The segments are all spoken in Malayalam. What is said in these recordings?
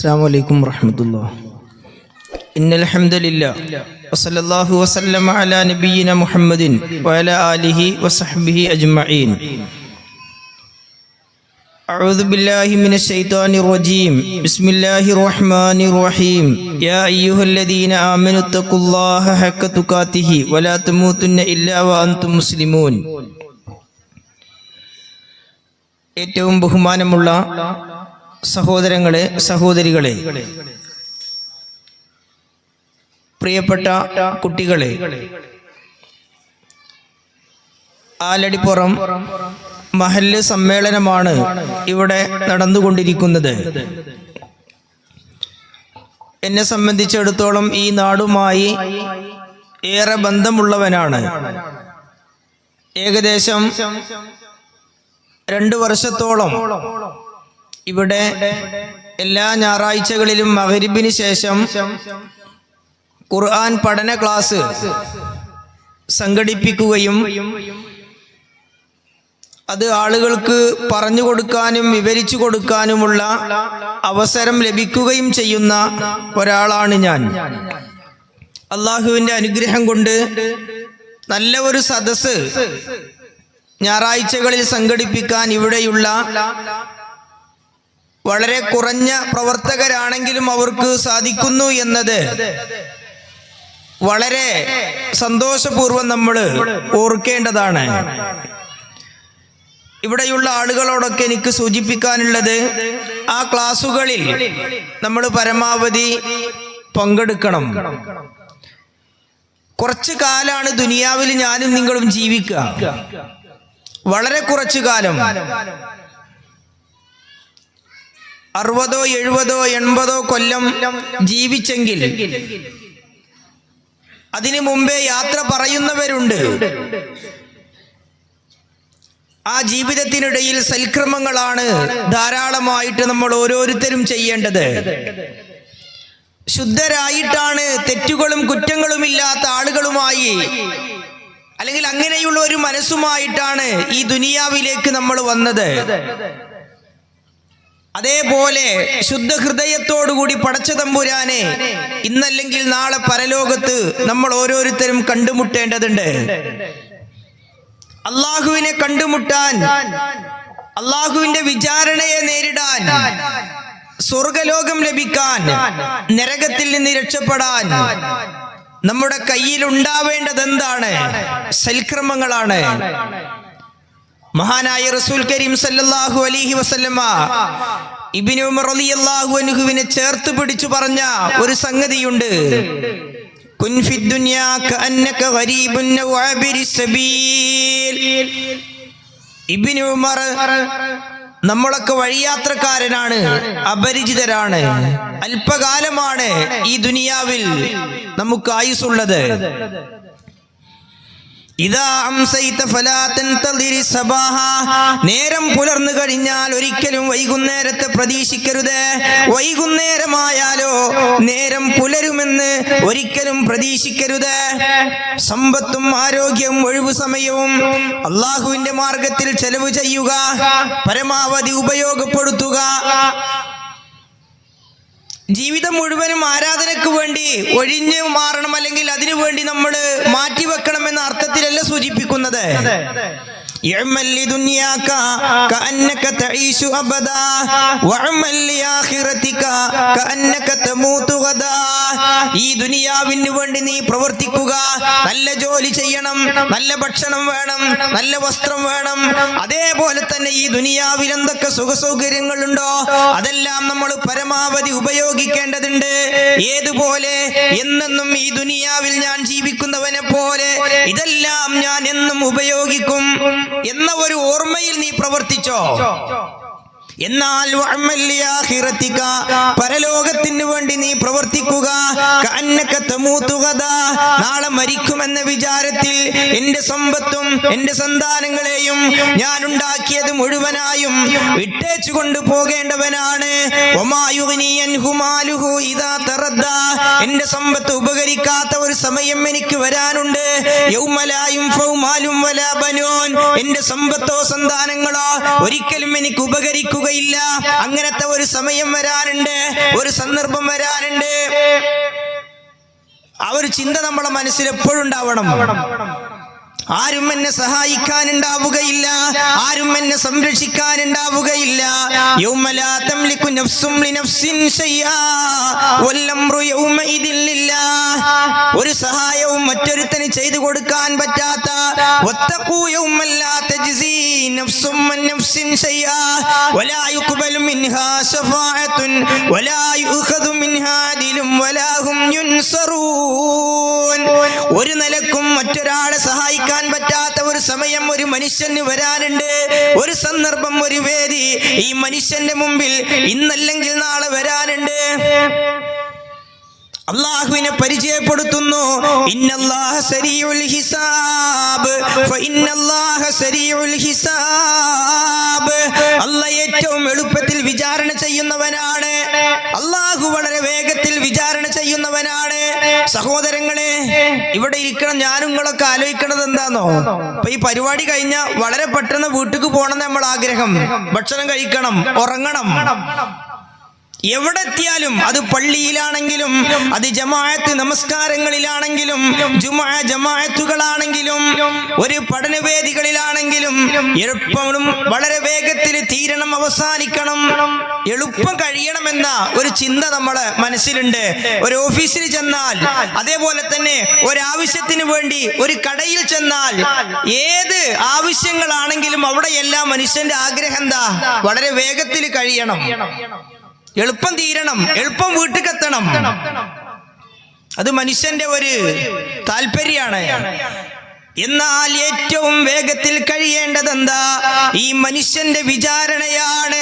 السلام عليكم ورحمة الله إن الحمد لله وصلى الله وسلم على نبينا محمد وعلى آله وصحبه أجمعين أعوذ بالله من الشيطان الرجيم بسم الله الرحمن الرحيم يا أيها الذين آمنوا اتقوا الله حق تقاته ولا تموتن إلا وأنتم مسلمون ഏറ്റവും ബഹുമാനമുള്ള സഹോദരങ്ങളെ സഹോദരികളെ പ്രിയപ്പെട്ട കുട്ടികളെ ആലടിപ്പുറം മഹല്ല് സമ്മേളനമാണ് ഇവിടെ നടന്നുകൊണ്ടിരിക്കുന്നത്. എന്നെ സംബന്ധിച്ചിടത്തോളം ഈ നാടുമായി ഏറെ ബന്ധമുള്ളവനാണ്. ഏകദേശം രണ്ടു വർഷത്തോളം ഇവിടെ എല്ലാ ഞായറാഴ്ചകളിലും മകരിബിന് ശേഷം ഖുർആൻ പഠന ക്ലാസ് സംഘടിപ്പിക്കുകയും അത് ആളുകൾക്ക് പറഞ്ഞു കൊടുക്കാനും വിവരിച്ചു കൊടുക്കാനുമുള്ള അവസരം ലഭിക്കുകയും ചെയ്യുന്ന ഒരാളാണ് ഞാൻ. അള്ളാഹുവിന്റെ അനുഗ്രഹം കൊണ്ട് നല്ല ഒരു സദസ്സ് ഞായറാഴ്ചകളിൽ സംഘടിപ്പിക്കാൻ ഇവിടെയുള്ള വളരെ കുറഞ്ഞ പ്രവർത്തകരാണെങ്കിലും അവർക്ക് സാധിക്കുന്നു എന്നത് വളരെ സന്തോഷപൂർവം നമ്മൾ ഓർക്കേണ്ടതാണ്. ഇവിടെയുള്ള ആളുകളോടൊക്കെ എനിക്ക് സൂചിപ്പിക്കാനുള്ളത് ആ ക്ലാസുകളിൽ നമ്മൾ പരമാവധി പങ്കെടുക്കണം. കുറച്ച് കാലാണ് ദുനിയാവിൽ ഞാനും നിങ്ങളും ജീവിക്കുക. വളരെ കുറച്ചു കാലം അറുപതോ എഴുപതോ എൺപതോ കൊല്ലം ജീവിച്ചെങ്കിൽ അതിനു മുമ്പേ യാത്ര പറയുന്നവരുണ്ട്. ആ ജീവിതത്തിനിടയിൽ സൽക്രമങ്ങളാണ് ധാരാളമായിട്ട് നമ്മൾ ഓരോരുത്തരും ചെയ്യേണ്ടത്. ശുദ്ധരായിട്ടാണ് തെറ്റുകളും കുറ്റങ്ങളും ഇല്ലാത്ത ആളുകളുമായി അല്ലെങ്കിൽ അങ്ങനെയുള്ള ഒരു മനസ്സുമായിട്ടാണ് ഈ ദുനിയാവിലേക്ക് നമ്മൾ വന്നത്. അതേപോലെ ശുദ്ധ ഹൃദയത്തോടുകൂടി പടച്ച തമ്പുരാനെ ഇന്നല്ലെങ്കിൽ നാളെ പരലോകത്ത് നമ്മൾ ഓരോരുത്തരും കണ്ടുമുട്ടേണ്ടതുണ്ട്. അള്ളാഹുവിനെ കണ്ടുമുട്ടാൻ അള്ളാഹുവിന്റെ വിചാരണയെ നേരിടാൻ സ്വർഗലോകം ലഭിക്കാൻ നരകത്തിൽ നിന്ന് രക്ഷപ്പെടാൻ നമ്മുടെ കയ്യിൽ ഉണ്ടാവേണ്ടത് എന്താണ് സൽക്രമങ്ങളാണ്. മഹാനായ റസൂൽ കരീം സല്ലല്ലാഹു അലൈഹി വസല്ലമ ഇബ്നു റളിയല്ലാഹു അൻഹുവിനെ ചേർത്ത് പിടിച്ചു പറഞ്ഞ ഒരു സംഗതിയുണ്ട്. കുൻ ഫിദ് ദുനിയാ കഅന്നക ഗരീബുൻ ഔ സബീൽ. ഉമർ നമ്മളൊക്കെ വഴിയാത്രക്കാരനാണ് അപരിചിതരാണ് അല്പകാലമാണ് ഈ ദുനിയാവിൽ നമുക്ക് ആയുസുള്ളത് ഇതാ അംസൈത ഫലാ തൻതളിരി സബാഹ നേരം പുലർന്നു കഴിഞ്ഞാൽ ഒരിക്കലും വൈകുന്നേരത്തെ പ്രതീക്ഷിക്കരുത്. വൈകുന്നേരമായാലോ നേരം പുലരുമെന്ന് ഒരിക്കലും പ്രതീക്ഷിക്കരുത്. സമ്പത്തും ആരോഗ്യവും ഒഴിവു സമയവും അള്ളാഹുവിന്റെ മാർഗത്തിൽ ചെലവ് ചെയ്യുക. പരമാവധി ഉപയോഗപ്പെടുത്തുക. ജീവിതം മുഴുവനും ആരാധനയ്ക്ക് വേണ്ടി ഒഴിഞ്ഞു മാറണം അല്ലെങ്കിൽ അതിനു വേണ്ടി നമ്മൾ മാറ്റിവെക്കണം എന്ന അർത്ഥത്തിലല്ല സൂചിപ്പിക്കുന്നത്. اعمل لدنياك كأنك تعيش أبدا واعمل لآخرتك كأنك تموت غدا ഈ ദുനിയാവിന് വേണ്ടി നീ പ്രവർത്തിക്കുക നല്ല ജോലി ചെയ്യണം നല്ല ഭക്ഷണം വേണം നല്ല വസ്ത്രം വേണം അതേപോലെ തന്നെ ഈ ദുനിയാവിൽ എന്തൊക്കെ സുഖസൗകര്യങ്ങളുണ്ടോ അതെല്ലാം നമ്മൾ പരമാവധി ഉപയോഗിക്കേണ്ടതുണ്ട് ഏതുപോലെ എന്നെന്നും ഈ ദുനിയാവിൽ ഞാൻ ജീവിക്കുന്നവനെ പോലെ ഇതെല്ലാം ഞാൻ എന്നും ഉപയോഗിക്കും എന്ന ഒരു ഓർമ്മയിൽ നീ പ്രവർത്തിച്ചോ? എന്നാൽ പരലോകത്തിന് വേണ്ടി നീ പ്രവർത്തിക്കുക നാളെ മരിക്കുമെന്ന വിചാരത്തിൽ എന്റെ സമ്പത്തും എന്റെ സന്താനങ്ങളെയും ഞാൻ ഉണ്ടാക്കിയത് മുഴുവനായും വിട്ടേച്ചു കൊണ്ട് പോകേണ്ടവനാണ്. എന്റെ സമ്പത്ത് ഉപകരിക്കാത്ത ഒരു സമയം എനിക്ക് വരാനുണ്ട് യൗമലായും ഫൗമാലും വലാ ബനൂൻ. എന്റെ സമ്പത്തോ സന്താനങ്ങളോ ഒരിക്കലും എനിക്ക് ഉപകരിക്കുകയില്ല ചിന്തിക്കുകയില്ല അങ്ങനത്തെ ഒരു സമയം വരാനുണ്ട്. ഒരു സന്ദർഭം വരാനുണ്ട്. ആ ഒരു ചിന്ത നമ്മളെ മനസ്സിൽ എപ്പോഴും ഉണ്ടാവണം. ആരും എന്നെ സഹായിക്കാനുണ്ടാവുകയില്ല. ആരും എന്നെ സംരക്ഷിക്കാനുണ്ടാവുകയില്ല. ഒരു സഹായവും മറ്റൊരുത്തന് ചെയ്തു കൊടുക്കാൻ പറ്റാത്ത ഒരു നിലക്കും മറ്റൊരാളെ സഹായിക്കാൻ പറ്റാത്ത ഒരു സമയം ഒരു മനുഷ്യന് വരാനുണ്ട്. ഒരു സന്ദർഭം ഒരു വേദി ഈ മനുഷ്യന്റെ മുമ്പിൽ ഇന്നല്ലെങ്കിൽ നാളെ വരാനുണ്ട്. അള്ളാഹുവിനെ പരിചയപ്പെടുത്തുന്നു. അല്ല ഏറ്റവും എളുപ്പത്തിൽ വിചാരണ ചെയ്യുന്നവനാണ്. അള്ളാഹു വളരെ വേഗത്തിൽ വിചാരണ ചെയ്യുന്നവനാണ്. സഹോദരങ്ങളെ ഇവിടെ ഇരിക്കണം ഞാനുങ്ങളൊക്കെ നിങ്ങളൊക്കെ ആലോചിക്കണത് എന്താന്നോ? അപ്പൊ ഈ പരിപാടി കഴിഞ്ഞ വളരെ പെട്ടെന്ന് വീട്ടിക്ക് പോകണം നമ്മൾ ആഗ്രഹം ഭക്ഷണം കഴിക്കണം ഉറങ്ങണം. എവിടെ എത്തിയാലും അത് പള്ളിയിലാണെങ്കിലും അത് ജമാഅത്ത് നമസ്കാരങ്ങളിലാണെങ്കിലും ജുമാ ജമാഅത്തുകളാണെങ്കിലും ഒരു പഠനവേദികളിലാണെങ്കിലും എളുപ്പവും വളരെ വേഗത്തിൽ തീരണം അവസാനിക്കണം. എളുപ്പം കഴിയണമെന്ന ഒരു ചിന്ത നമ്മളെ മനസ്സിലുണ്ട്. ഒരു ഓഫീസിൽ ചെന്നാൽ അതേപോലെ തന്നെ ഒരാവശ്യത്തിന് വേണ്ടി ഒരു കടയിൽ ചെന്നാൽ ഏത് ആവശ്യങ്ങളാണെങ്കിലും അവിടെയെല്ലാം മനുഷ്യന്റെ ആഗ്രഹം എന്താ? വളരെ വേഗത്തിൽ കഴിയണം. എളുപ്പം തീരണം എളുപ്പം വീട്ടിലെത്തണം അത് മനുഷ്യന്റെ ഒരു താല്പര്യാണ് എന്നാൽ ഏറ്റവും വേഗത്തിൽ കഴിയേണ്ടത് എന്താ ഈ മനുഷ്യന്റെ വിചാരണയാണ്.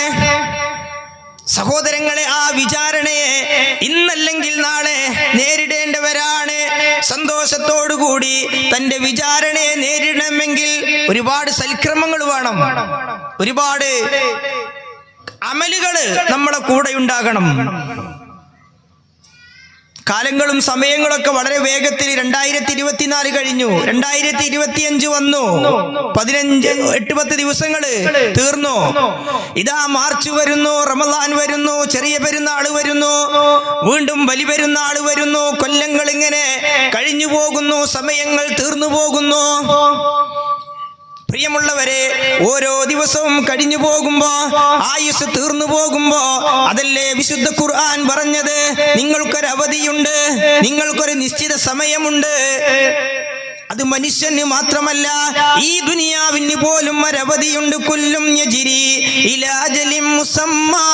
സഹോദരങ്ങളെ ആ വിചാരണയെ ഇന്നല്ലെങ്കിൽ നാളെ നേരിടേണ്ടവരാണ്. സന്തോഷത്തോടുകൂടി തന്റെ വിചാരണയെ നേരിടണമെങ്കിൽ ഒരുപാട് സൽക്രമങ്ങൾ വേണം. ഒരുപാട് അമലുകൾ നമ്മളെ കൂടെ ഉണ്ടാകണം. കാലങ്ങളും സമയങ്ങളൊക്കെ വളരെ വേഗത്തിൽ രണ്ടായിരത്തി ഇരുപത്തിനാല് കഴിഞ്ഞു. രണ്ടായിരത്തി ഇരുപത്തിയഞ്ച് വന്നു. പതിനഞ്ച് എട്ട് പത്ത് ദിവസങ്ങൾ തീർന്നു. ഇതാ മാർച്ച് വരുന്നു റമദാൻ വരുന്നു ചെറിയ പെരുന്നാൾ വരുന്നു. വീണ്ടും വലി പെരുന്നാൾ വരുന്നു. കൊല്ലങ്ങൾ ഇങ്ങനെ കഴിഞ്ഞു പോകുന്നു സമയങ്ങൾ തീർന്നു പോകുന്നു. പ്രിയമുള്ളവരെ ഓരോ ദിവസവും കഴിഞ്ഞു പോകുമ്പോ ആയുസ് തീർന്നു പോകുമ്പോ അതല്ലേ വിശുദ്ധ ഖുർആൻ പറഞ്ഞത്? നിങ്ങൾക്കൊരു അവധിയുണ്ട് നിങ്ങൾക്കൊരു നിശ്ചിത സമയമുണ്ട്. അത് മനുഷ്യന് മാത്രമല്ല ഈ ദുനിയാവിന് പോലും ഒരവധിയുണ്ട്. കൊല്ലും യജിരി ഇലാജലിം മുസമ്മാ.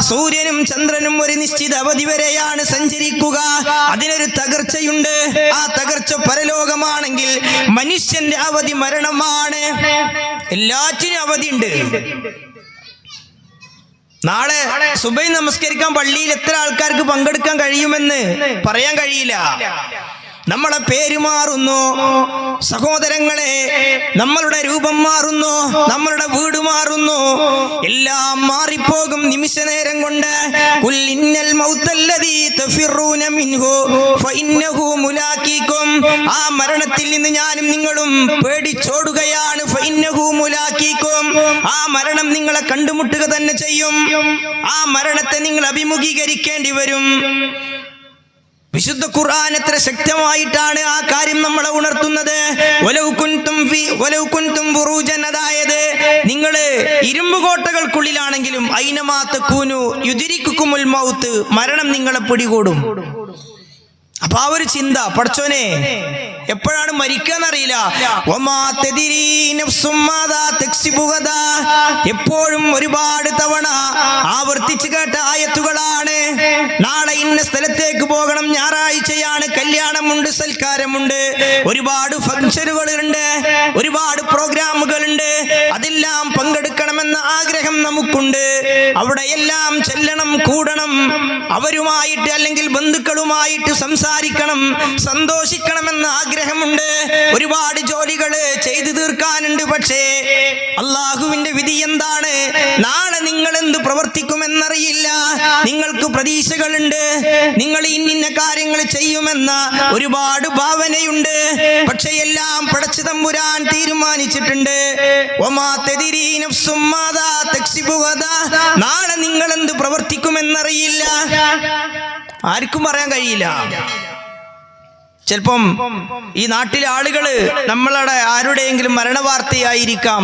സൂര്യനും ചന്ദ്രനും ഒരു നിശ്ചിത അവധി വരെയാണ് സഞ്ചരിക്കുക. അതിനൊരു തകർച്ചയുണ്ട്. ആ തകർച്ച പരലോകമാണെങ്കിൽ മനുഷ്യന്റെ അവധി മരണമാണ്. എല്ലാറ്റിനും അവധിയുണ്ട്. നാളെ സുബൈ നമസ്കരിക്കാൻ പള്ളിയിൽ എത്ര ആൾക്കാർക്ക് പങ്കെടുക്കാൻ കഴിയുമെന്ന് പറയാൻ കഴിയില്ല. നമ്മളെ പേര് മാറുന്നു. സഹോദരങ്ങളെ നമ്മളുടെ രൂപം മാറുന്നു. നമ്മളുടെ വീട് മാറുന്നു. എല്ലാം മാറിപ്പോകും നിമിഷ നേരം കൊണ്ട്. കുൽ ഇന്നൽ മൗത്തല്ലദീ തഫിറൂന മിൻഹു ഫഇന്നഹു മുലാഖീകും ആ മരണത്തിൽ നിന്ന് ഞാനും നിങ്ങളും പേടിച്ചോടുകയാണ്. ഫഇന്നഹു മുലാഖീകും ആ മരണം നിങ്ങളെ കണ്ടുമുട്ടുക തന്നെ ചെയ്യും. ആ മരണത്തെ നിങ്ങൾ അഭിമുഖീകരിക്കേണ്ടി വരും. വിശുദ്ധ ഖുർആൻ എത്ര ശക്തമായിട്ടാണ് ആ കാര്യം നമ്മളെ ഉണർത്തുന്നത്? അതായത് നിങ്ങൾ ഇരുമ്പ് കോട്ടകൾക്കുള്ളിലാണെങ്കിലും ഐനമാത്തക്കൂനു യുതിരിക്കുമുൽ മൗത്ത് മരണം നിങ്ങളെ പിടികൂടും. അപ്പൊ ആ ഒരു ചിന്ത പഠിച്ചോനെ എപ്പോഴാണ് മരിക്കാന്നറിയില്ല. എപ്പോഴും ഒരുപാട് തവണ ആവർത്തിച്ചു കേട്ട ആയത്തുകളാണ്. നാളെ ഇന്ന സ്ഥലത്തേക്ക് പോകണം. ഞായറാഴ്ചയാണ് കല്യാണമുണ്ട് സൽക്കാരമുണ്ട്. ഒരുപാട് ഫംഗ്ഷനുകളുണ്ട് ഒരുപാട് പ്രോഗ്രാമുകൾ ഉണ്ട് അതെല്ലാം പങ്കെടുക്കണമെന്ന ആഗ്രഹം നമുക്കുണ്ട്. അവിടെയെല്ലാം ചെല്ലണം കൂടണം. അവരുമായിട്ട് അല്ലെങ്കിൽ ബന്ധുക്കളുമായിട്ട് സംസാരിക്കണം സന്തോഷിക്കണമെന്ന ആഗ്രഹമുണ്ട്. ഒരുപാട് ജോലികൾ ചെയ്തു തീർക്കാനുണ്ട് പക്ഷേ അള്ളാഹുവിന്റെ വിധി എന്താണ്? നാളെ നിങ്ങൾ എന്ത് പ്രവർത്തിക്കുമെന്നറിയില്ല. നിങ്ങൾക്ക് പ്രതീക്ഷ പ്രതീക്ഷകളുണ്ട്. നിങ്ങൾ ഇന്നിന്ന കാര്യങ്ങൾ ചെയ്യുമെന്ന ഒരുപാട് ഭാവനയുണ്ട്. പക്ഷെ എല്ലാം പടച്ചു തമ്പുരാൻ തീരുമാനിച്ചിട്ടുണ്ട്. നാളെ നിങ്ങൾ എന്ത് പ്രവർത്തിക്കുമെന്നറിയില്ല. ആർക്കും പറയാൻ കഴിയില്ല. ചിലപ്പം ഈ നാട്ടിലെ ആളുകൾ നമ്മളുടെ ആരുടെയെങ്കിലും മരണവാർത്തയായിരിക്കാം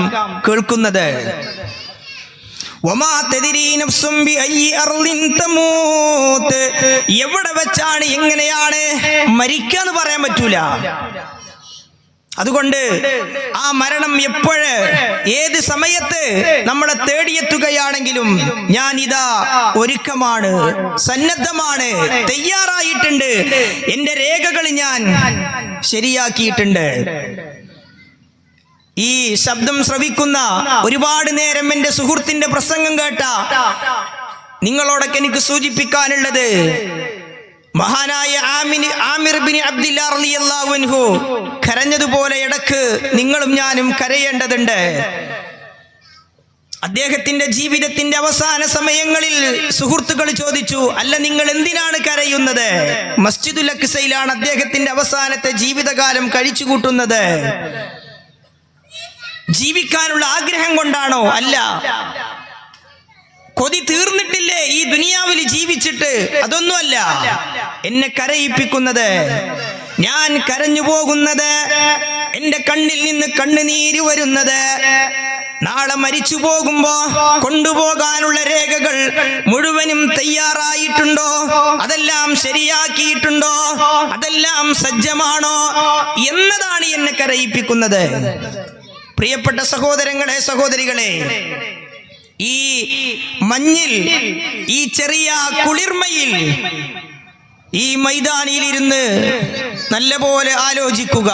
കേൾക്കുന്നത്. എവിടെ വെച്ചാണ് എങ്ങനെയാണ് മരിക്കാന്ന് പറയാൻ പറ്റൂല അതുകൊണ്ട് ആ മരണം എപ്പോഴ് ഏത് സമയത്ത് നമ്മളെ തേടിയെത്തുകയാണെങ്കിലും ഞാൻ ഇതാ ഒരുക്കമാണ് സന്നദ്ധമാണ് തയ്യാറായിട്ടുണ്ട്. എന്റെ രേഖകൾ ഞാൻ ശരിയാക്കിയിട്ടുണ്ട്. ഈ ശബ്ദം ശ്രവിക്കുന്ന ഒരുപാട് നേരം എന്റെ സുഹൃത്തിന്റെ പ്രസംഗം കേട്ട നിങ്ങളോടൊക്കെ എനിക്ക് സൂചിപ്പിക്കാനുള്ളത് മഹാനായ ആമിന് ആമിർ ബിൻ അബ്ദില്ലാ റളിയല്ലാഹു അൻഹു കരഞ്ഞതുപോലെ ഇടയ്ക്ക് നിങ്ങളും ഞാനും കരയേണ്ടതുണ്ട്. അദ്ദേഹത്തിന്റെ ജീവിതത്തിന്റെ അവസാന സമയങ്ങളിൽ സുഹൃത്തുക്കൾ ചോദിച്ചു അല്ല നിങ്ങൾ എന്തിനാണ് കരയുന്നത്? മസ്ജിദുൽ അക്സയിലാണ് അദ്ദേഹത്തിന്റെ അവസാനത്തെ ജീവിതകാലം കഴിച്ചു കൂട്ടുന്നത് ജീവിക്കാനുള്ള ആഗ്രഹം കൊണ്ടാണോ? അല്ല. കൊതി തീർന്നിട്ടില്ലേ ഈ ദുനിയാവിൽ ജീവിച്ചിട്ട്? അതൊന്നുമല്ല. എന്നെ കരയിപ്പിക്കുന്നത്. ഞാൻ കരഞ്ഞു പോകുന്നത്. എന്റെ കണ്ണിൽ നിന്ന് കണ്ണുനീര് വരുന്നത്. നാളെ മരിച്ചു പോകുമ്പോ കൊണ്ടുപോകാനുള്ള രേഖകൾ മുഴുവനും തയ്യാറായിട്ടുണ്ടോ? അതെല്ലാം ശരിയാക്കിയിട്ടുണ്ടോ? അതെല്ലാം സജ്ജമാണോ? എന്നതാണ് എന്നെ കരയിപ്പിക്കുന്നത്. പ്രിയപ്പെട്ട സഹോദരങ്ങളെ സഹോദരികളെ ഈ മഞ്ഞിൽ ഈ ചെറിയ കുളിർമയിൽ ഈ മൈതാനിയിലിരുന്ന് നല്ലപോലെ ആലോചിക്കുക.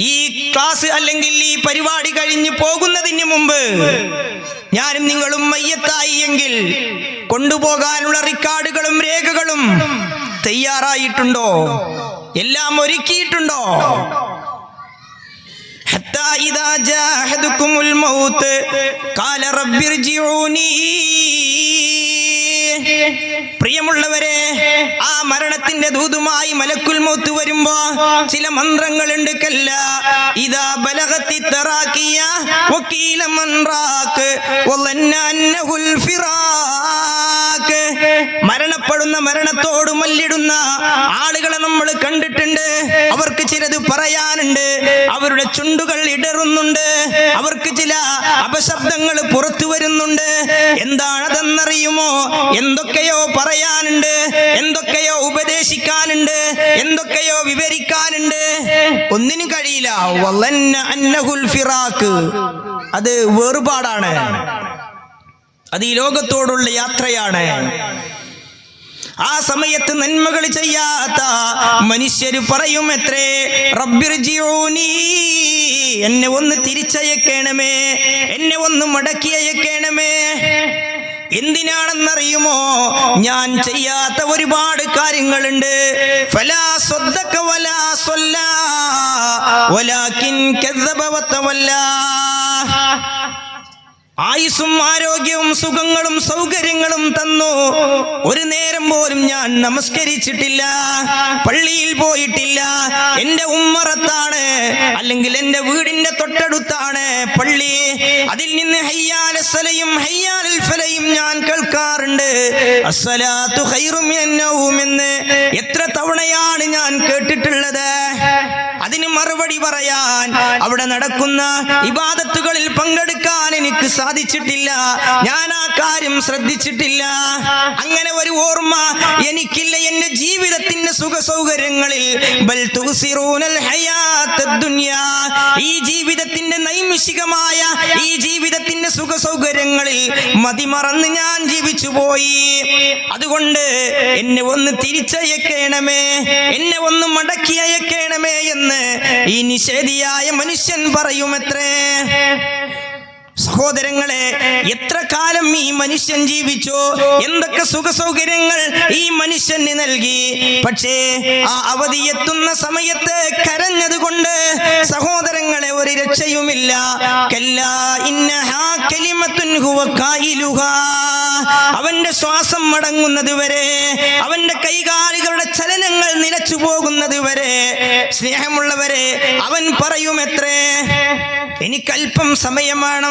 ഈ ക്ലാസ് അല്ലെങ്കിൽ ഈ പരിപാടി കഴിഞ്ഞു പോകുന്നതിന് മുമ്പ് ഞാനും നിങ്ങളും മയ്യത്തായി എങ്കിൽ കൊണ്ടുപോകാനുള്ള റെക്കോർഡുകളും രേഖകളും തയ്യാറായിട്ടുണ്ടോ? എല്ലാം ഒരുക്കിയിട്ടുണ്ടോ? حتى إذا جاء أحدكم الموت قال رب ارجعوني പ്രിയമുള്ളവരെ ആ മരണത്തിന്റെ ദൂതുമായി മലക്കുൽ മൗത്ത് വരുമ്പോ ചില മന്ത്രങ്ങളുണ്ട് കല്ല ഇതാ ബലഗത്തി തറാക്കിയ വക്കീല മൻറാക്ക് വളന്ന അന്നഹുൽ ഫിറാക്ക് മരണപ്പെടുന്ന മരണത്തോട് മല്ലിടുന്ന ആളുകളെ നമ്മൾ കണ്ടിട്ടുണ്ട്. അവർക്ക് ചിലത് പറയാനുണ്ട്. അവരുടെ ചുണ്ടുകൾ ഇടറുന്നുണ്ട്. അവർക്ക് ചില അപശബ്ദങ്ങൾ പുറത്തു വരുന്നുണ്ട്. എന്താണതെന്നറിയുമോ? എന്തൊക്കെയോ പറയാനുണ്ട്. എന്തൊക്കെയോ ഉപദേശിക്കാനുണ്ട്. എന്തൊക്കെയോ വിവരിക്കാനുണ്ട്. ഒന്നിനും കഴിയില്ല. അത് വേറുപാടാണ് അത് ഈ ലോകത്തോടുള്ള യാത്രയാണ്. ആ സമയത്ത് നന്മകൾ ചെയ്യാത്ത മനുഷ്യര് പറയും എത്രേ റബ്ബിർജിയോനി എന്നെ ഒന്ന് തിരിച്ചയക്കണമേ എന്നെ ഒന്ന് മടക്കി അയക്കണമേ എന്തിനാണെന്നറിയുമോ? ഞാൻ ചെയ്യാത്ത ഒരുപാട് കാര്യങ്ങളുണ്ട്. ഫലാ ആയുസ്സും ആരോഗ്യവും സുഖങ്ങളും സൗകര്യങ്ങളും തന്നു. ഒരു നേരം പോലും ഞാൻ നമസ്കരിച്ചിട്ടില്ല. പള്ളിയിൽ പോയിട്ടില്ല. എന്റെ ഉമ്മറത്താണ്. അല്ലെങ്കിൽ എന്റെ വീടിന്റെ തൊട്ടടുത്താണ് പള്ളി. അതിൽ നിന്ന് ഹയ്യാലും ഫലയും ഞാൻ കേൾക്കാറുണ്ട്. അസ്സലാത്തു എന്ന് എത്ര തവണയാണ് ഞാൻ കേട്ടിട്ടുള്ളത്. അതിന് മറുപടി പറയാൻ അവിടെ നടക്കുന്ന ഇബാദത്തുകളിൽ പങ്കെടുക്കാൻ എനിക്ക് സാധിച്ചിട്ടില്ല. ഞാൻ ആ കാര്യം ശ്രദ്ധിച്ചിട്ടില്ല. അങ്ങനെ ഒരു ഓർമ്മ എനിക്കില്ല എന്റെ ജീവിതത്തിന്റെ സുഖ സൗകര്യങ്ങളിൽ. ഈ ജീവിതത്തിന്റെ നൈമിഷികമായ ഈ ജീവിതത്തിന്റെ സുഖ സൗകര്യങ്ങളിൽ മതിമറന്ന് ഞാൻ ജീവിച്ചു പോയി. അതുകൊണ്ട് എന്നെ ഒന്ന് തിരിച്ചയക്കണമേ എന്നെ ഒന്ന് മടക്കി അയക്കണമേ എന്ന് ഈ നിഷേധിയായ മനുഷ്യൻ പറയുമത്രേ. സഹോദരങ്ങളെ എത്ര കാലം ഈ മനുഷ്യൻ ജീവിച്ചു? എന്തൊക്കെ സുഖ സൗകര്യങ്ങൾ ഈ മനുഷ്യന് നൽകി? പക്ഷേ ആ അവധി എത്തുന്ന സമയത്ത് കരഞ്ഞത് കൊണ്ട് സഹോദരങ്ങളെ ഒരു രക്ഷയുമില്ല. അവന്റെ ശ്വാസം മടങ്ങുന്നത് വരെ അവന്റെ കൈകാലുകളുടെ ചലനങ്ങൾ നിലച്ചു പോകുന്നത് വരെ സ്നേഹമുള്ളവരെ അവൻ പറയുമെത്രേ? എനിക്കല്പം സമയമാണ്.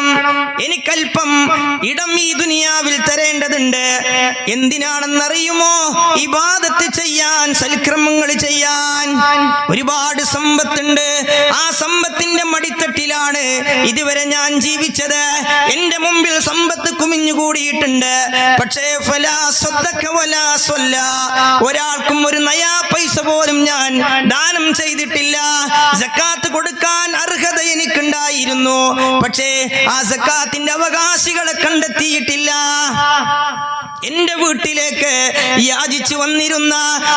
എനിക്കല്പം ഇടം ഈ ദുനിയാവിൽ തരേണ്ടതുണ്ട്. എന്തിനാണെന്നറിയുമോ? ഇബാദത്ത് ചെയ്യാൻ സൽക്രമങ്ങൾ ചെയ്യാൻ. ഒരുപാട് സമ്പത്തുണ്ട്. ആ സമ്പത്തിന്റെ മടിത്തട്ടിലാണ് ഇതുവരെ ഞാൻ ജീവിച്ചത്. എന്റെ മുമ്പിൽ സമ്പത്ത് കുമിഞ്ഞുകൂടിയിട്ടുണ്ട് പക്ഷേ. ഒരാൾക്കും ഒരു നയാ പൈസ പോലും ഞാൻ ദാനം ചെയ്തിട്ടില്ല. സക്കാത്ത് കൊടുക്കാൻ അർഹത എനിക്കുണ്ടായിരുന്നു പക്ഷേ ആ സക്കാത്തിന്റെ അവകാശികളെ കണ്ടെത്തിയിട്ടില്ല. എന്റെ വീട്ടിലേക്ക് യാചിച്ചു വന്നിരുന്ന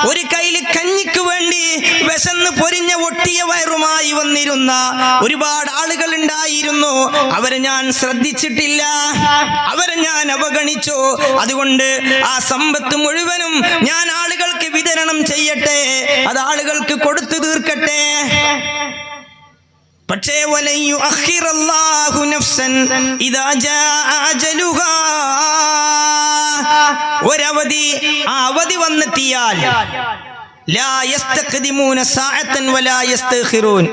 ഒരു കയ്യിൽ കഞ്ഞിക്ക് വേണ്ടി വിശന്ന് പൊരിഞ്ഞ ഒട്ടിയ വയറുമായി വന്നിരുന്ന ഒരുപാട് ആളുകൾ ഉണ്ടായിരുന്നു. അവരെ ഞാൻ ശ്രദ്ധിച്ചിട്ടില്ല. അവരെ ഞാൻ അവഗണിച്ചു. അതുകൊണ്ട് ആ സമ്പത്ത് മുഴുവനും ഞാൻ ആളുകൾക്ക് വിതരണം ചെയ്യട്ടെ. അത് ആളുകൾക്ക് കൊടുത്തു തീർക്കട്ടെ. പക്ഷേ വലയു അഖിറല്ലാഹു നഫ്സൻ ഇദാ ജാഅ അജലുഹാ. ഒരവധി ആ അവധി വന്നെത്തിയാൽ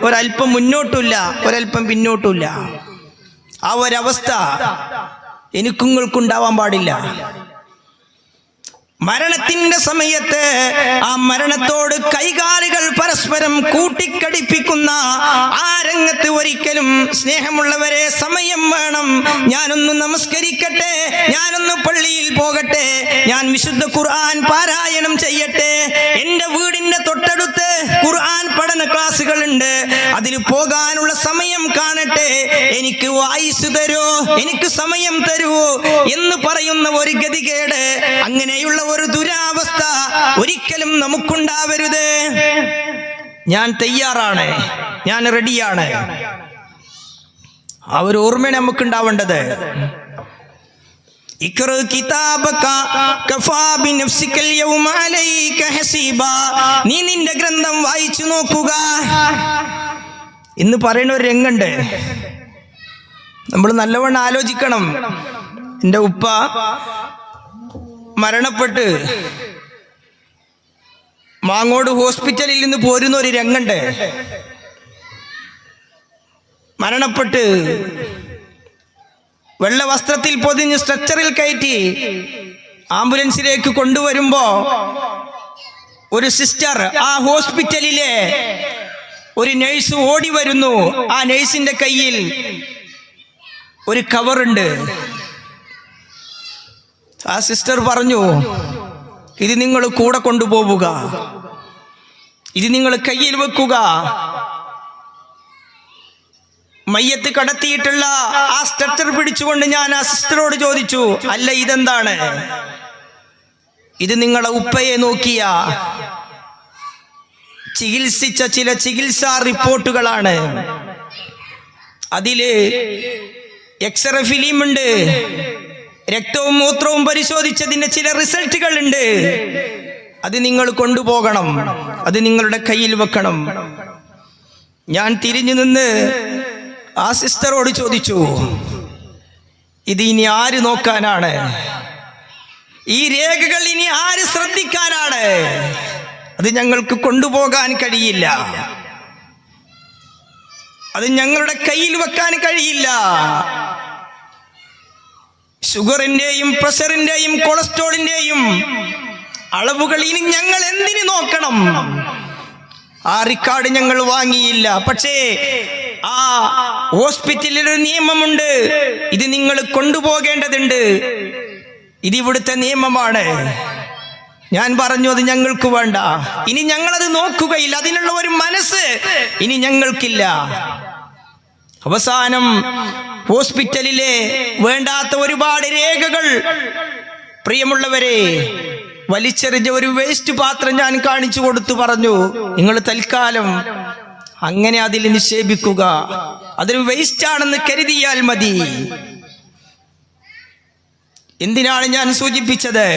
ഒരല്പം മുന്നോട്ടില്ല ഒരല്പം പിന്നോട്ടില്ല ആ ഒരവസ്ഥ എനിക്കുങ്ങൾക്കുണ്ടാവാൻ പാടില്ല. മരണത്തിന്റെ സമയത്ത് ആ മരണത്തോട് കൈകാലുകൾ പരസ്പരം കൂട്ടിക്കടിപ്പിക്കുന്ന ആ രംഗത്ത് ഒരിക്കലും സ്നേഹമുള്ളവരെ സമയം വേണം. ഞാനൊന്ന് നമസ്കരിക്കട്ടെ ഞാനൊന്ന് പള്ളിയിൽ പോകട്ടെ ഞാൻ വിശുദ്ധ ഖുർആൻ പാരായണം ചെയ്യട്ടെ. എന്റെ വീടിന്റെ തൊട്ടടുത്ത് ഖുർആൻ പഠന ക്ലാസ്സുകളുണ്ട്. അതിൽ പോകാനുള്ള സമയം കാണട്ടെ. എനിക്ക് വായിച്ചു തരൂ എനിക്ക് സമയം തരൂ എന്ന് പറയുന്ന ഒരു ഗതികേട് അങ്ങനെയുള്ള ഒരു ദുരാവസ്ഥ ഒരിക്കലും നമുക്കുണ്ടാവരുത്. ഞാൻ തയ്യാറാണ്. ഞാൻ റെഡിയാണ്. അവർ ഒരു ഓർമ്മയാണ് നമുക്കുണ്ടാവേണ്ടത്. ഇക്റ കിതാബക കഫാ ബിനഫ്സിക്കൽ യൗമ അലൈക ഹസീബ. നീ നിന്റെ ഗ്രന്ഥം വായിച്ചു നോക്കുക. ഇന്ന് പറയുന്ന ഒരു രംഗുണ്ട്. നമ്മൾ നല്ലവണ്ണം ആലോചിക്കണം. എന്റെ ഉപ്പ മരണപ്പെട്ട് മാങ്ങോട് ഹോസ്പിറ്റലിൽ നിന്ന് പോരുന്ന ഒരു രംഗണ്ട്. മരണപ്പെട്ട് വെള്ള വസ്ത്രത്തിൽ പൊതിഞ്ഞ് സ്ട്രക്ചറിൽ കയറ്റി ആംബുലൻസിലേക്ക് കൊണ്ടുവരുമ്പോ ഒരു സിസ്റ്റർ ആ ഹോസ്പിറ്റലിലെ ഒരു നഴ്സ് ഓടി വരുന്നു. ആ നഴ്സിന്റെ കയ്യിൽ ഒരു കവറുണ്ട് ആ സിസ്റ്റർ പറഞ്ഞു ഇത് നിങ്ങൾ കൂടെ കൊണ്ടുപോവുക. ഇത് നിങ്ങൾ കയ്യിൽ വെക്കുക. മയ്യത്ത് കടത്തിയിട്ടുള്ള ആ സ്ട്രക്ചർ പിടിച്ചുകൊണ്ട് ഞാൻ ആ സിസ്റ്ററോട് ചോദിച്ചു അല്ല ഇതെന്താണ്? ഇത് നിങ്ങളെ ഉപ്പയെ നോക്കിയ? ചികിത്സിച്ച ചില ചികിത്സാ റിപ്പോർട്ടുകളാണ്. അതിൽ എക്സ്റേ ഫിലിം ഉണ്ട്. രക്തവും മൂത്രവും പരിശോധിച്ചതിന്റെ ചില റിസൾട്ടുകൾ ഉണ്ട്. അത് നിങ്ങൾ കൊണ്ടുപോകണം. അത് നിങ്ങളുടെ കയ്യിൽ വെക്കണം. ഞാൻ തിരിഞ്ഞു നിന്ന് ആ സിസ്റ്ററോട് ചോദിച്ചു ഇത് ഇനി ആര് നോക്കാനാണ്? ഈ രേഖകൾ ഇനി ആര് ശ്രദ്ധിക്കാനാണ്? അത് ഞങ്ങൾക്ക് കൊണ്ടുപോകാൻ കഴിയില്ല. അത് ഞങ്ങളുടെ കയ്യിൽ വെക്കാൻ കഴിയില്ല. ഷുഗറിന്റെയും പ്രഷറിന്റെയും കൊളസ്ട്രോളിന്റെയും അളവുകൾ ഇനി ഞങ്ങൾ എന്തിനു നോക്കണം? ആ റിക്കാർഡ് ഞങ്ങൾ വാങ്ങിയില്ല. പക്ഷേ ആ ഹോസ്പിറ്റലിൽ ഒരു നിയമമുണ്ട്. ഇത് നിങ്ങൾ കൊണ്ടുപോകേണ്ടതുണ്ട്. ഇത് ഇവിടുത്തെ നിയമമാണ്. ഞാൻ പറഞ്ഞു അത് ഞങ്ങൾക്ക് വേണ്ട. ഇനി ഞങ്ങളത് നോക്കുകയില്ല. അതിനുള്ള ഒരു മനസ്സ് ഇനി ഞങ്ങൾക്കില്ല. അവസാനം ഹോസ്പിറ്റലിലെ വേണ്ടാത്ത ഒരുപാട് രേഖകൾ. പ്രിയമുള്ളവരെ വലിച്ചെറിഞ്ഞ ഒരു വേസ്റ്റ് പാത്രം ഞാൻ കാണിച്ചു കൊടുത്തു പറഞ്ഞു. നിങ്ങൾ തൽക്കാലം അങ്ങനെ അതിൽ നിക്ഷേപിക്കുക. അതൊരു വേസ്റ്റ് ആണെന്ന് കരുതിയാൽ മതി. എന്തിനാണ് ഞാൻ സൂചിപ്പിച്ചത്?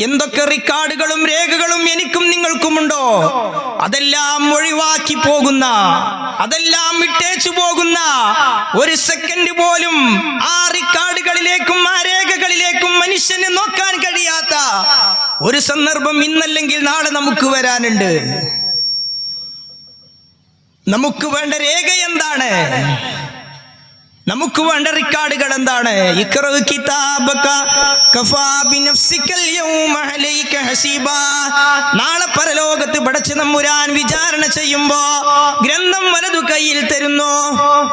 എന്തൊക്കെ റിക്കാർഡുകളും രേഖകളും എനിക്കും നിങ്ങൾക്കുമുണ്ടോ? അതെല്ലാം ഒഴിവാക്കി പോകുന്ന അതെല്ലാം വിട്ടേച്ചു പോകുന്ന ഒരു സെക്കൻഡ് പോലും ആ റിക്കാർഡുകളിലേക്കും ആ രേഖകളിലേക്കും മനുഷ്യന് നോക്കാൻ കഴിയാത്ത ഒരു സന്ദർഭം ഇന്നല്ലെങ്കിൽ നാളെ നമുക്ക് വരാനുണ്ട്. നമുക്ക് വേണ്ട രേഖ എന്താണ്? നമുക്ക് വേണ്ട റിക്കാർഡുകൾ എന്താണ് നാളെ പരലോകത്ത് പടച്ചു നമ്മുരാൻ വിചാരണ ചെയ്യുമ്പോ ഗ്രന്ഥം വലതു കയ്യിൽ തരുന്നു.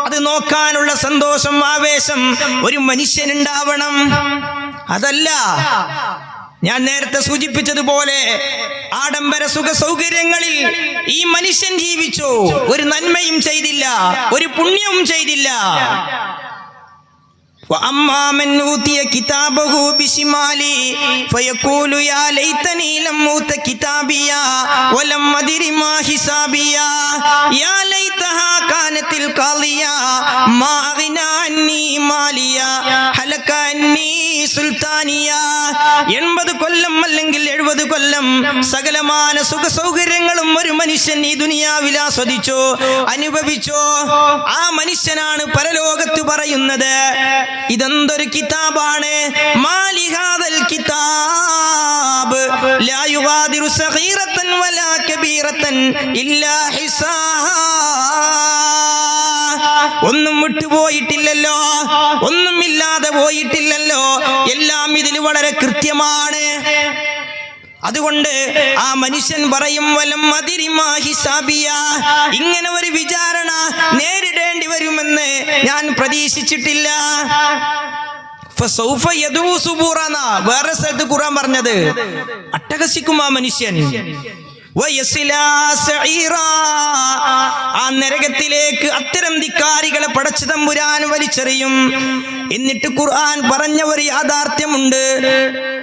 അത് നോക്കാനുള്ള സന്തോഷം ആവേശം ഒരു മനുഷ്യനുണ്ടാവണം. അതല്ല ഞാൻ നേരത്തെ സൂചിപ്പിച്ചതുപോലെ ആഡംബര സുഖ സൗകര്യങ്ങളിൽ ഈ മനുഷ്യൻ ജീവിച്ചു. ഒരു നന്മയും ചെയ്തില്ല ഒരു പുണ്യവും ചെയ്തില്ല. وأما من أوتي كتابه بشماله فيقول يا ليتني لم أوت كتابيا ولم أدر ما حسابيا يا ليتها كانت القاضية ما أغنى عني ماليا هلك عني സുൽത്താനിയ എൺപത് കൊല്ലം അല്ലെങ്കിൽ എഴുപത് കൊല്ലം സകലമാന സുഖ സൗകര്യങ്ങളും ഒരു മനുഷ്യൻ ഈ ദുനിയാവിൽ ആസ്വദിച്ചു അനുഭവിച്ചു ആ മനുഷ്യനാണ് പരലോകത്ത് പറയുന്നത് ഇതെന്തൊരു കിതാബാണ്? മാലിഹാദൽ കിതാബ്. വലാ ഇല്ലാ ഒന്നും ഇല്ലാതെ പോയിട്ടില്ലല്ലോ. എല്ലാം ഇതിൽ വളരെ കൃത്യമാണ്. അതുകൊണ്ട് ആ മനുഷ്യൻ പറയും വലം ഹിസാബിയ ഇങ്ങനെ ഒരു വിചാരണ നേരിടേണ്ടി വരുമെന്ന് ഞാൻ പ്രതീക്ഷിച്ചിട്ടില്ല. വേറെ സ്ഥലത്ത് ഖുറാൻ പറഞ്ഞത് അട്ടഹസിക്കും ആ മനുഷ്യൻ. ആ നരകത്തിലേക്ക് അത്തരം ധിക്കാരികളെ പടച്ചു തമ്പുരാൻ വലിച്ചെറിയും. എന്നിട്ട് ഖുർആൻ പറഞ്ഞ ഒരു യാഥാർത്ഥ്യമുണ്ട്.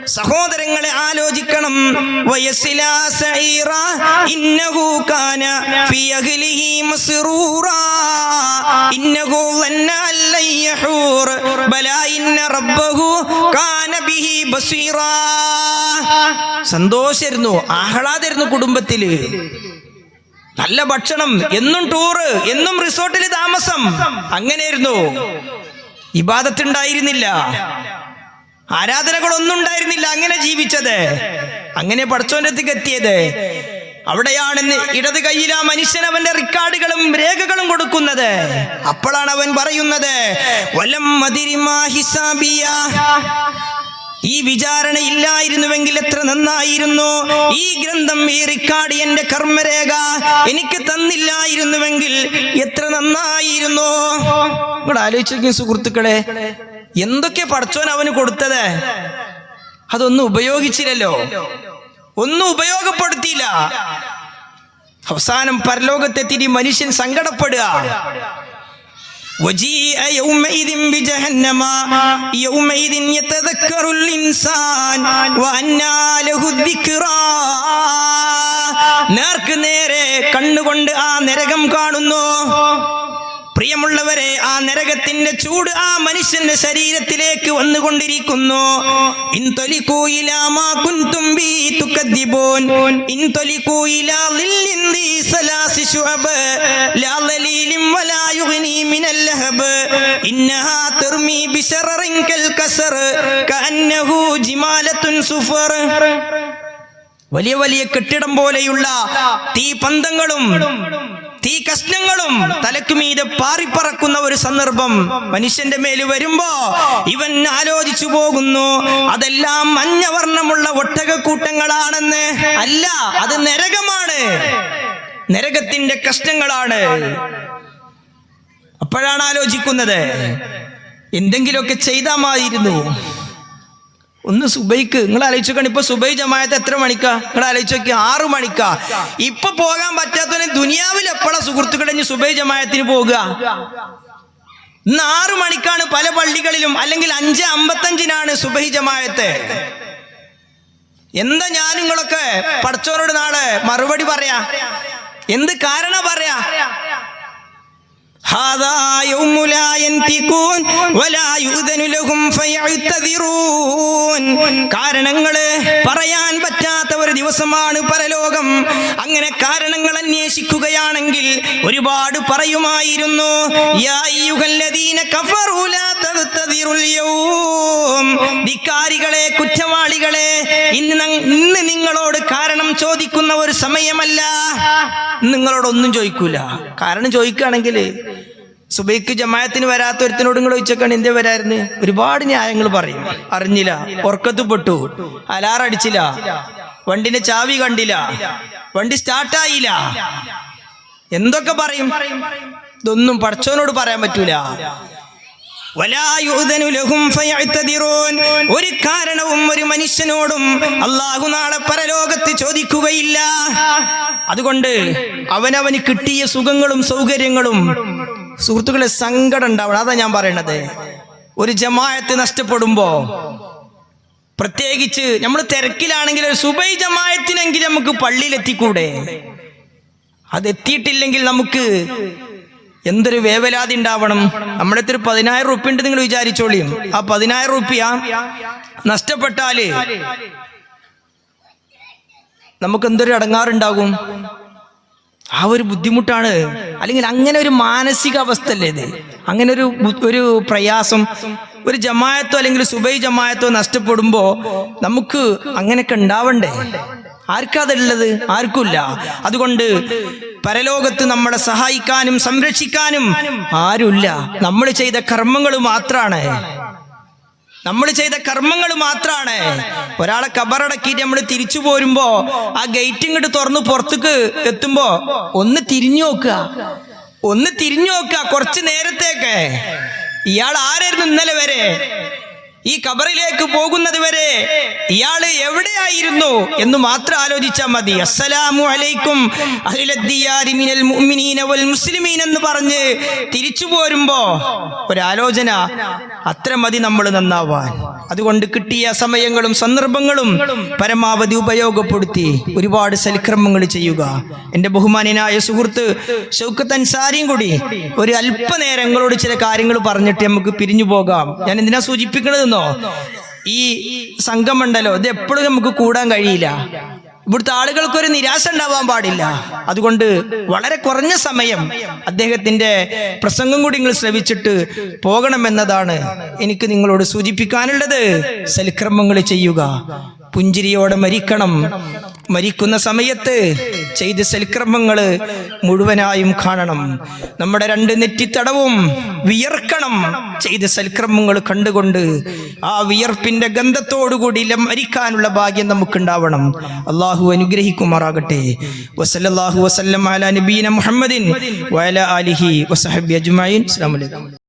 സഹോദരങ്ങളെ ആലോചിക്കണം. സന്തോഷായിരുന്നു ആഹ്ലാദായിരുന്നു കുടുംബത്തിൽ. നല്ല ഭക്ഷണം എന്നും ടൂറ് എന്നും റിസോർട്ടിൽ താമസം. അങ്ങനെയായിരുന്നു. ഇബാദത്തുണ്ടായിരുന്നില്ല ആരാധനകളൊന്നും ഉണ്ടായിരുന്നില്ല അങ്ങനെ ജീവിച്ചത്. അങ്ങനെ പടച്ചോന്റെ അടുത്തേക്ക് എത്തിയത് അവിടെയാണ് ഇന്ന് ഇടത് കയ്യിൽ ആ മനുഷ്യൻ അവന്റെ റിക്കാർഡുകളും രേഖകളും കൊടുക്കുന്നത്. അപ്പോഴാണ് അവൻ പറയുന്നത് വലം ഈ വിചാരണ ഇല്ലായിരുന്നുവെങ്കിൽ എത്ര നന്നായിരുന്നു. ഈ ഗ്രന്ഥം ഈ റിക്കാർഡ് എന്റെ കർമ്മരേഖ എനിക്ക് തന്നില്ലായിരുന്നുവെങ്കിൽ എത്ര നന്നായിരുന്നു. ഇവിടെ ആലോചിച്ചു സുഹൃത്തുക്കളെ എന്തൊക്കെ പടച്ചോൻ അവന് കൊടുത്തത് അതൊന്നും ഉപയോഗിച്ചില്ലല്ലോ ഒന്നും ഉപയോഗപ്പെടുത്തിയില്ല അവസാനം പരലോകത്തെത്തി ഈ മനുഷ്യൻ സങ്കടപ്പെടുക وجيء يومئذ بجهنم يومئذ يتذكر الإنسان وأنى له الذكرى നേർക്ക് നേരെ കണ്ണുകൊണ്ട് ആ നരകം കാണുന്നു പ്രിയമുള്ളവരെ ആ നരകത്തിന്റെ ചൂട് ആ മനുഷ്യന്റെ ശരീരത്തിലേക്ക് വന്നുകൊണ്ടിരിക്കുന്നു. വലിയ വലിയ കെട്ടിടം പോലെയുള്ള തീ പന്തങ്ങളും തീ കഷ്ണങ്ങളും തലക്കുമീതെ പാറിപ്പറക്കുന്ന ഒരു സന്ദർഭം മനുഷ്യന്റെ മേൽ വരുമ്പോ ഇവൻ ആലോചിച്ചു പോകുന്നു അതെല്ലാം മഞ്ഞവർണമുള്ള ഒട്ടകക്കൂട്ടങ്ങളാണെന്ന്. അല്ല അത് നരകമാണ്. നരകത്തിന്റെ കഷ്ണങ്ങളാണ്. അപ്പോഴാണ് ആലോചിക്കുന്നത് എന്തെങ്കിലുമൊക്കെ ചെയ്താമായിരുന്നു ഒന്ന് സുബൈക്ക്. നിങ്ങൾ ആലോചിച്ച് നോക്കണം ഇപ്പൊ സുബൈ ജമായത്ത് എത്ര മണിക്കാ? നിങ്ങൾ ആലോചിച്ച് നോക്കി ആറു മണിക്കാ. ഇപ്പൊ പോകാൻ പറ്റാത്തവനെ ദുനിയാവിൽ എപ്പോഴാ സുഹൃത്തുക്കളെ ഇനി സുബൈ ജമായത്തിന് പോകുക ഇന്ന് ആറു മണിക്കാണ് പല പള്ളികളിലും അല്ലെങ്കിൽ അഞ്ച് അമ്പത്തഞ്ചിനാണ് സുബൈ ജമായത്ത് എന്താ ഞാൻ നിങ്ങളൊക്കെ പഠിച്ചവരോട് നാളെ മറുപടി പറയാ? എന്ത് കാരണം പറയാ? هذا يوم لا ينطقون ولا يؤذن لهم فيعتذرون കാരണങ്ങള് പറയാൻ പറ്റാത്ത ഒരു ദിവസം ദിവസമാണ് പരലോകം അങ്ങനെ കാരണങ്ങൾ അന്വേഷിക്കുകയാണെങ്കിൽ ഒരുപാട് പറയുമായിരുന്നു യാ അയ്യുഹല്ലദീന കഫറൂ ലാ തഗ്തദിറുൽ യൗം. ധിക്കാരികളെ കുറ്റവാളികളെ ഇന്ന് നങ്- ഇന്ന് നിങ്ങളോട് കാരണം ചോദിക്കുന്ന ഒരു സമയമല്ല നിങ്ങളോടൊന്നും ചോദിക്കൂല കാരണം ചോദിക്കുകയാണെങ്കിൽ സുബൈക്ക് ജമായത്തിന് വരാത്ത ഒരുത്തിനോട് നിങ്ങൾ ചോദിച്ചേക്കാണ് എന്തേ വരായിരുന്നു ഒരുപാട് ന്യായങ്ങൾ പറയും. അറിഞ്ഞില്ല ഉറക്കത്ത് പെട്ടു. അലാറടിച്ചില്ല വണ്ടിന്റെ ചാവി കണ്ടില്ല. വണ്ടി സ്റ്റാർട്ടായില്ല എന്തൊക്കെ പറയും? ഇതൊന്നും പഠിച്ചവനോട് പറയാൻ പറ്റൂല. ഒരു കാരണവും ഒരു മനുഷ്യനോടും അള്ളാഹു നാളെ പരലോകത്ത് ചോദിക്കുകയില്ല. അതുകൊണ്ട് അവനവന് കിട്ടിയ സുഖങ്ങളും സൗകര്യങ്ങളും സുഹൃത്തുക്കളെ സങ്കടം ഉണ്ടാവണം. അതാ ഞാൻ പറയണത്. ഒരു ജമായത്ത് നഷ്ടപ്പെടുമ്പോ പ്രത്യേകിച്ച് നമ്മൾ തിരക്കിലാണെങ്കിൽ ഒരു സുബൈ ജമായത്തിനെങ്കിലും നമുക്ക് പള്ളിയിൽ എത്തിക്കൂടെ അത് എത്തിയിട്ടില്ലെങ്കിൽ നമുക്ക് എന്തൊരു വേവലാതി ഉണ്ടാവണം. നമ്മുടെ അടുത്തൊരു പതിനായിരം റുപ്യ ഉണ്ട് നിങ്ങൾ വിചാരിച്ചോളിയും ആ പതിനായിരം റുപ്യ നഷ്ടപ്പെട്ടാൽ നമുക്ക് എന്തൊരു അടങ്ങാറുണ്ടാകും? ആ ഒരു ബുദ്ധിമുട്ടാണ്. അല്ലെങ്കിൽ അങ്ങനെ ഒരു മാനസിക അവസ്ഥ അല്ലേ ഇത്? അങ്ങനെ ഒരു ഒരു പ്രയാസം ഒരു ജമായത്തോ അല്ലെങ്കിൽ സുബൈ ജമായത്തോ നഷ്ടപ്പെടുമ്പോ നമുക്ക് അങ്ങനെയൊക്കെ ഉണ്ടാവണ്ടേ? ആർക്കാ അതുള്ളത് ആർക്കുമില്ല. അതുകൊണ്ട് പരലോകത്ത് നമ്മളെ സഹായിക്കാനും സംരക്ഷിക്കാനും ആരുമില്ല. നമ്മൾ ചെയ്ത കർമ്മങ്ങൾ മാത്രാണ്. നമ്മൾ ചെയ്ത കർമ്മങ്ങൾ മാത്രമാണ് ഒരാളെ കബറടക്കിയിട്ട് നമ്മൾ തിരിച്ചു പോരുമ്പോ ആ ഗേറ്റ് ഇങ്ങോട്ട് തുറന്ന് പുറത്തേക്ക് എത്തുമ്പോ ഒന്ന് തിരിഞ്ഞു നോക്കുക. ഒന്ന് തിരിഞ്ഞു നോക്കുക കുറച്ച് നേരത്തേക്ക്. ഇയാൾ ആരായിരുന്നു ഇന്നലെ വരെ? ഈ കബറിലേക്ക് പോകുന്നത് വരെ ഇയാൾ എവിടെയായിരുന്നു എന്ന് മാത്രം ആലോചിച്ചാൽ മതി. അസ്സലാമു അലൈക്കും. മിനൽ മുഅ്മിനീന വൽ മുസ്ലിമീൻ എന്ന് പറഞ്ഞ് തിരിച്ചു പോരുമ്പോ ഒരാലോചന അത്ര മതി നമ്മൾ നന്നാവാൻ. അതുകൊണ്ട് കിട്ടിയ സമയങ്ങളും സന്ദർഭങ്ങളും പരമാവധി ഉപയോഗപ്പെടുത്തി ഒരുപാട് സൽക്രമങ്ങൾ ചെയ്യുക. എന്റെ ബഹുമാനായ സുഹൃത്ത് ഷൗക്കത്ത് അൻസാരിയും കൂടി ഒരു അല്പനേരം ചില കാര്യങ്ങൾ പറഞ്ഞിട്ട് നമുക്ക് പിരിഞ്ഞു പോകാം. ഞാൻ എന്തിനാ സൂചിപ്പിക്കണതെന്നോ ഈ സംഘമുണ്ടല്ലോ ഇത് എപ്പോഴും നമുക്ക് കൂടാൻ കഴിയില്ല. ഇവിടുത്തെ ആളുകൾക്കൊരു നിരാശ ഉണ്ടാവാൻ പാടില്ല. അതുകൊണ്ട് വളരെ കുറഞ്ഞ സമയം അദ്ദേഹത്തിന്റെ പ്രസംഗം കൂടി നിങ്ങൾ ശ്രവിച്ചിട്ട് പോകണമെന്നതാണ് എനിക്ക് നിങ്ങളോട് സൂചിപ്പിക്കാനുള്ളത്. സൽക്രമങ്ങൾ ചെയ്യുക. പുഞ്ചിരിയോടെ മരിക്കണം. മരിക്കുന്ന സമയത്ത് ചെയ്ത സൽക്രമങ്ങൾ മുഴുവനായും കാണണം. നമ്മുടെ രണ്ട് നെറ്റിത്തടവും വിയർക്കണം ചെയ്ത സൽക്രമങ്ങൾ കണ്ടുകൊണ്ട് ആ വിയർപ്പിന്റെ ഗന്ധത്തോടുകൂടി മരിക്കാനുള്ള ഭാഗ്യം നമുക്കുണ്ടാവണം. അള്ളാഹു അനുഗ്രഹിക്കുമാറാകട്ടെ. വസല്ലല്ലാഹു വസല്ലം അലാ നബീന മുഹമ്മദിൻ വഅലാ ആലിഹി വസഹബി അജ്മൈൻ അസ്സലാമു അലൈക്കും.